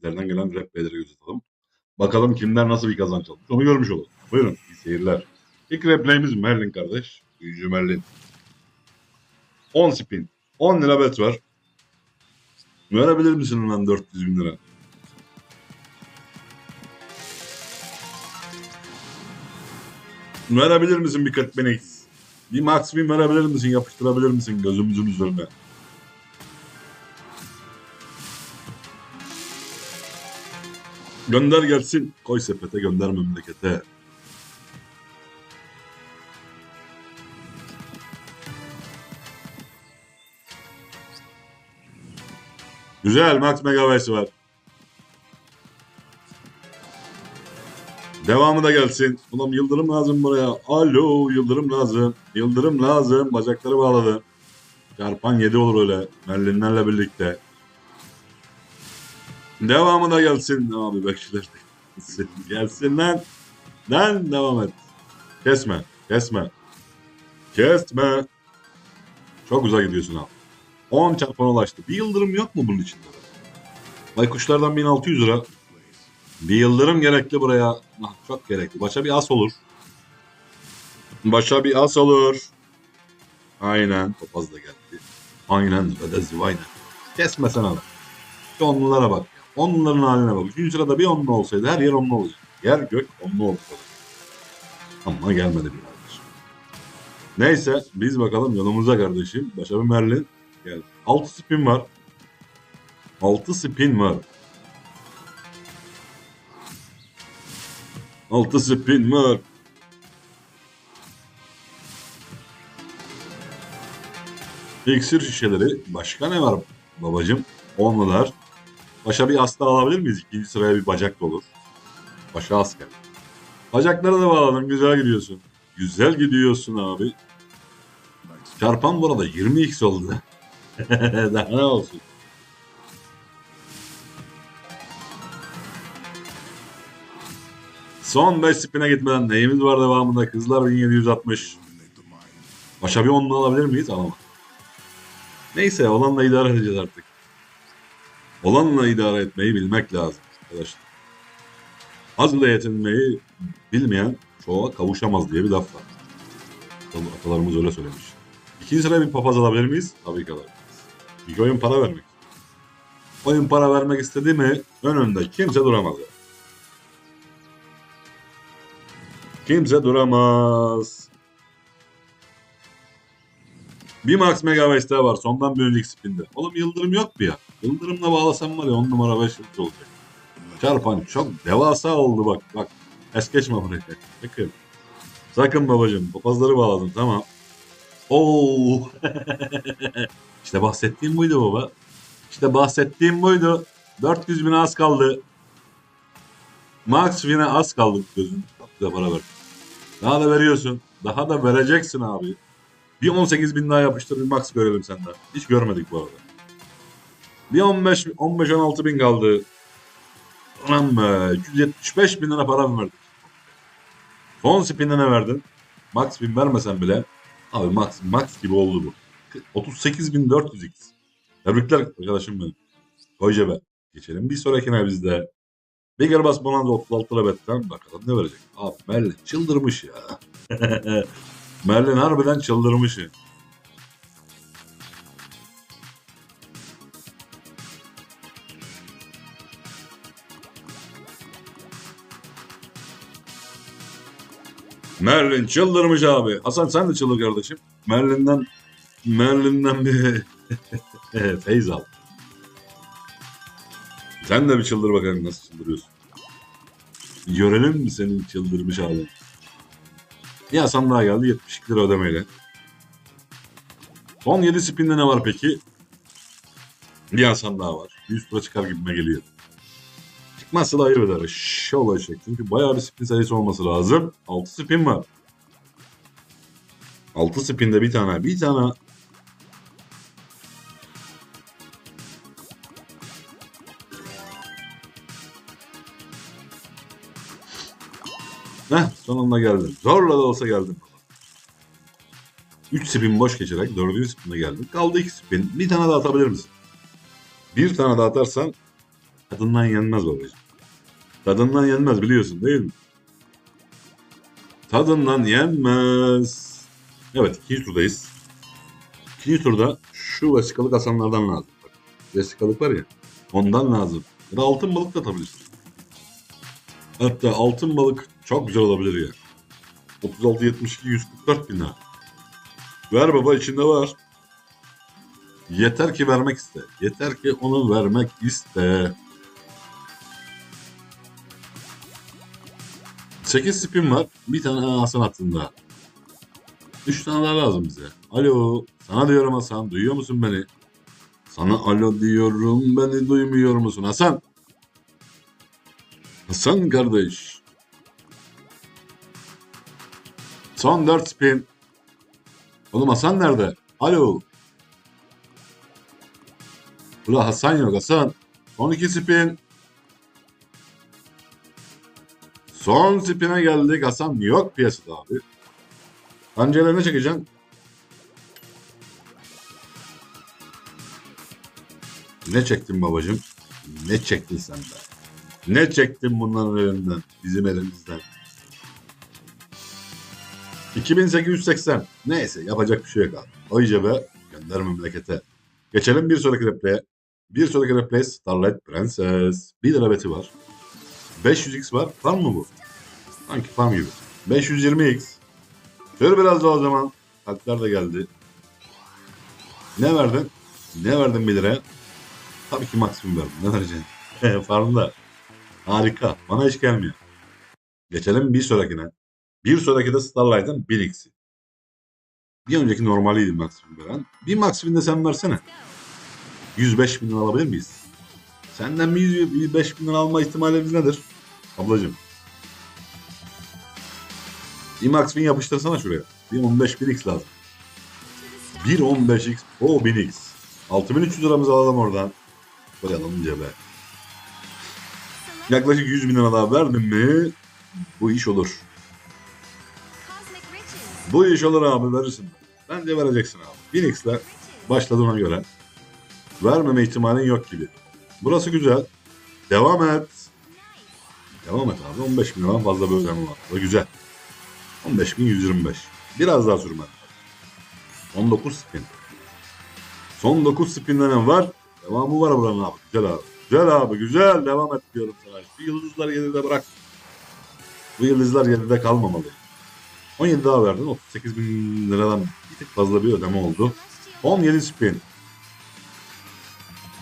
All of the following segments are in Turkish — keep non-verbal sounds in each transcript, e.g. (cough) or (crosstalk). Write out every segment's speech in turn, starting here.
sizlerden gelen rap beyleri göz atalım. Bakalım kimler nasıl bir kazanç almış onu görmüş olalım. Buyurun iyi seyirler. İlk replayimiz Merlin kardeş. Büyücü Merlin. 10 spin. 10 lira bet var. Verebilir misin lan 400 bin lira? Verebilir misin bir 40 bin X? Bir max bin verebilir misin? Yapıştırabilir misin gözümüzün üzerine? Gönder gelsin. Koy sepete gönder memlekete. Güzel Max Megabytes var. Devamı da gelsin. Ulan yıldırım lazım buraya. Alo yıldırım lazım. Yıldırım lazım. Bacakları bağladı. Çarpan 7 olur öyle. Merlinlerle birlikte. Devamı da gelsin. Abi bekçiler de gelsin. Lan. Lan devam et. Kesme. Kesme. Kesme. Çok güzel gidiyorsun abi. 10 çarpana ulaştı. Bir yıldırım yok mu bunun içinde? Baykuşlardan 1600 lira. Bir yıldırım gerekli buraya. Ah, çok gerekli. Başa bir as olur. Başa bir as olur. Aynen. Topaz da geldi. Aynen. Ödezi aynen. Kesmesen abi. Şu onlulara bak. Onluların haline bak. Üçüncü sırada bir onlu olsaydı her yer onlu olacak. Yer gök onlu oldu. Ama gelmedi birader. Neyse biz bakalım yolumuza kardeşim. Başa bir Merlin geldi. 6 spin var. 6 spin var. 6 spin var. İksir şişeleri. Başka ne var babacım? Onlular. Başa bir asta alabilir miyiz? İkinci sıraya bir bacak olur. Başa asker. Bacakları da bağladın. Güzel gidiyorsun. Güzel gidiyorsun abi. Çarpan burada 20x oldu. (laughs) Daha ne olsun? Son 5 spine gitmeden neyimiz var devamında? Kızlar 1760. Başa bir onlu alabilir miyiz? Alamam. Neyse olanla idare edeceğiz artık. Olanla idare etmeyi bilmek lazım arkadaşlar. Az ile yetinmeyi bilmeyen çoğa kavuşamaz diye bir laf var. Atalarımız öyle söylemiş. İkinci sıraya bir papaz alabilir miyiz? Tabii ki alabiliriz. Çünkü oyun para vermek. Oyun para vermek istedi mi önünde kimse duramaz. Kimse duramaz. Bir Max Megabyte daha var. Sondan bir önceki spinde. Oğlum Yıldırım yok mu ya? Yıldırımla bağlasam var ya 10 numara 5 yıldız olacak. Çarpan çok devasa oldu bak. Bak. Es geçme buraya. Sakın. Sakın babacığım. Papazları bağladım tamam. Oo. (laughs) işte bahsettiğim buydu baba. İşte bahsettiğim buydu. 400 bine az kaldı. Max Win'e az kaldı gözün. Çok güzel para ver. Daha da veriyorsun. Daha da vereceksin abi. Bir 18 bin daha yapıştır bir max görelim senden. Hiç görmedik bu arada. Bir 15 15-16 bin kaldı. Anam be. 275 bin lira para mı verdin? Son spin'e ne verdin? Max bin vermesen bile abi max max gibi oldu bu. 38.400x. Tebrikler arkadaşım benim. Koy cebe. Geçelim bir sonrakine bizde. Bigger Bass Bonanza 36 lira betten bakalım ne verecek. Abi Merlin çıldırmış ya. (laughs) Merlin harbiden çıldırmış ya. Merlin çıldırmış abi. Hasan sen de çıldır kardeşim. Merlin'den Merlin'den bir (laughs) feyz al. Sen de bir çıldır bakalım nasıl çıldırıyorsun. Görelim mi senin çıldırmış halin? Bir Hasan daha geldi 72 lira ödemeyle. Son 7 spinde ne var peki? Bir Hasan daha var. 100 lira çıkar gibime geliyor. Çıkmazsa da ayıp eder. Şş olacak. Çünkü bayağı bir spin sayısı olması lazım. 6 spin var. 6 spinde bir tane. Bir tane Heh sonunda geldim. Zorla da olsa geldim. 3 spin boş geçerek 4. spin'e geldim. Kaldı 2 spin. Bir tane daha atabilir misin? Bir tane daha atarsan Tadından yenmez babacığım. Tadından yenmez biliyorsun değil mi? Tadından yenmez. Evet ikinci turdayız. İkinci turda şu vesikalık asanlardan lazım. Bak, vesikalık var ya ondan lazım. Ya da altın balık da atabilirsin. Hatta altın balık çok güzel olabilir ya. 36 72 144 bin lira. Ver baba içinde var. Yeter ki vermek iste. Yeter ki onu vermek iste. 8 spin var. Bir tane Hasan hattında. 3 tane daha lazım bize. Alo. Sana diyorum Hasan. Duyuyor musun beni? Sana alo diyorum. Beni duymuyor musun Hasan? Hasan kardeş. Son 4 spin. Oğlum Hasan nerede? Alo. Ula Hasan yok Hasan. Son 2 spin. Son spin'e geldik. Hasan yok piyasada abi. Ance'yle ne çekeceksin? Ne çektin babacım? Ne çektin sen de? Ne çektin bunların elinden? Bizim elimizden. 2880. Neyse yapacak bir şey yok abi. İyice be gönder memlekete. Geçelim bir sonraki repleye. Bir sonraki replay Starlight Princess. 1 lira beti var. 500x var. Farm mı bu? Sanki farm gibi. 520x. Şöyle biraz daha o zaman. Kalpler de geldi. Ne verdin? Ne verdin 1 liraya? Tabii ki maksimum verdim. Ne vereceksin? (laughs) Farmda. Harika. Bana hiç gelmiyor. Geçelim bir sonrakine. Bir sonraki de Starlight'ın 1x'i. Bir önceki normaliydi maksimum veren. Bir maksimum de sen versene. 105 bin lira alabilir miyiz? Senden bir 105 bin lira alma ihtimalimiz nedir? Ablacığım. Bir maksimum yapıştırsana şuraya. Bir 15 bin x lazım. Bir 15x. O 1000x. 6300 liramızı alalım oradan. Koyalım cebe. Yaklaşık 100 bin lira daha verdin mi bu iş olur. Bu iş olur abi verirsin. Bence vereceksin abi. 1000x ile başladığına göre vermeme ihtimalin yok gibi. Burası güzel. Devam et. Devam et abi. 15 bin liradan fazla bir ödeme var. O güzel. 15.125. Biraz daha sürmen. 19 spin. Son 9 spinde ne var? Devamı var buranın abi. Güzel abi. Güzel abi güzel. Devam et diyorum sana. Şu yıldızlar geride bırak. Bu yıldızlar geride kalmamalı. 17 daha verdin. 38 bin liradan bir tık fazla bir ödeme oldu. 17 spin.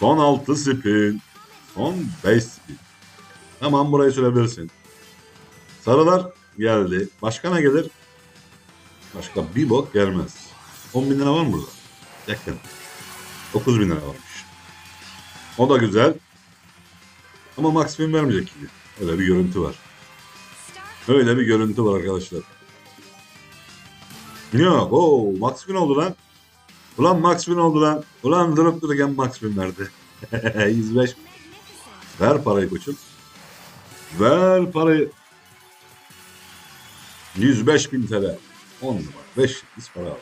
Son 6 spin. Son 5 spin. Tamam burayı sürebilirsin. Sarılar geldi. Başka ne gelir? Başka bir bok gelmez. 10 bin lira var mı burada? Yakın. 9 bin lira varmış. O da güzel. Ama maksimum vermeyecek gibi. Öyle bir görüntü var. Öyle bir görüntü var arkadaşlar. Yok. Oo, Max Win oldu lan. Ulan Max Win oldu lan. Ulan durup dururken Max Win verdi. 105. Ver parayı koçum. Ver parayı. 105 bin TL. 10 numara. 5 biz para al.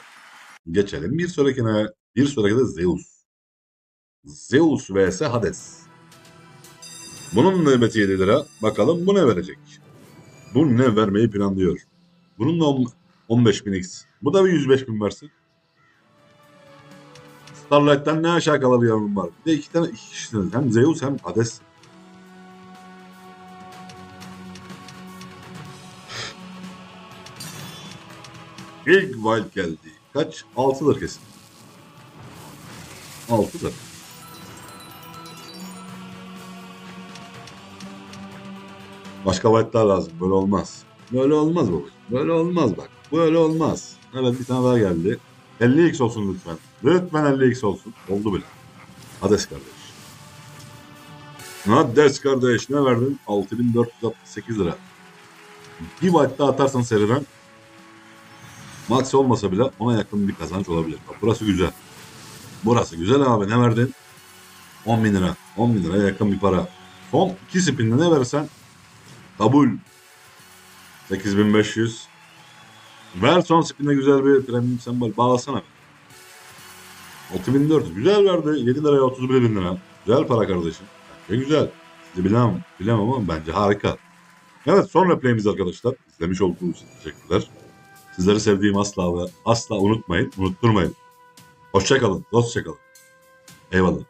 Geçelim bir sonrakine. Bir sonraki de Zeus. Zeus vs Hades. Bunun nöbeti 7 lira. Bakalım bu ne verecek? Bu ne vermeyi planlıyor? Bunun da on- 15 bin x. Bu da bir 105 bin versin. Starlight'tan ne aşağı kalır yavrum var. Bir de iki tane iki kişisiniz. Hem Zeus hem Hades. İlk wild geldi. Kaç? 6'dır kesin. 6'dır. Başka wild'lar lazım. Böyle olmaz. Böyle olmaz baba. Böyle olmaz bak. Böyle olmaz. Evet bir tane daha geldi. 50x olsun lütfen. Lütfen 50x olsun. Oldu bile. Hades kardeş. Hades kardeş ne verdin? 6468 lira. Bir wild daha atarsan seriden max olmasa bile ona yakın bir kazanç olabilir. Bak burası güzel. Burası güzel abi ne verdin? 10 bin lira. 10 bin liraya yakın bir para. Son 2 spinle ne verirsen kabul. 8500. Ver son spinle güzel bir premium sembol bağlasana. 6400 güzel verdi. 7 liraya 31 bin lira. Güzel para kardeşim. Ne güzel. Bilemem, bilemem ama bence harika. Evet son replayimiz arkadaşlar. İzlemiş olduğunuz için teşekkürler. Sizleri sevdiğim asla ve asla unutmayın, unutturmayın. Hoşçakalın, dostça kalın. Eyvallah.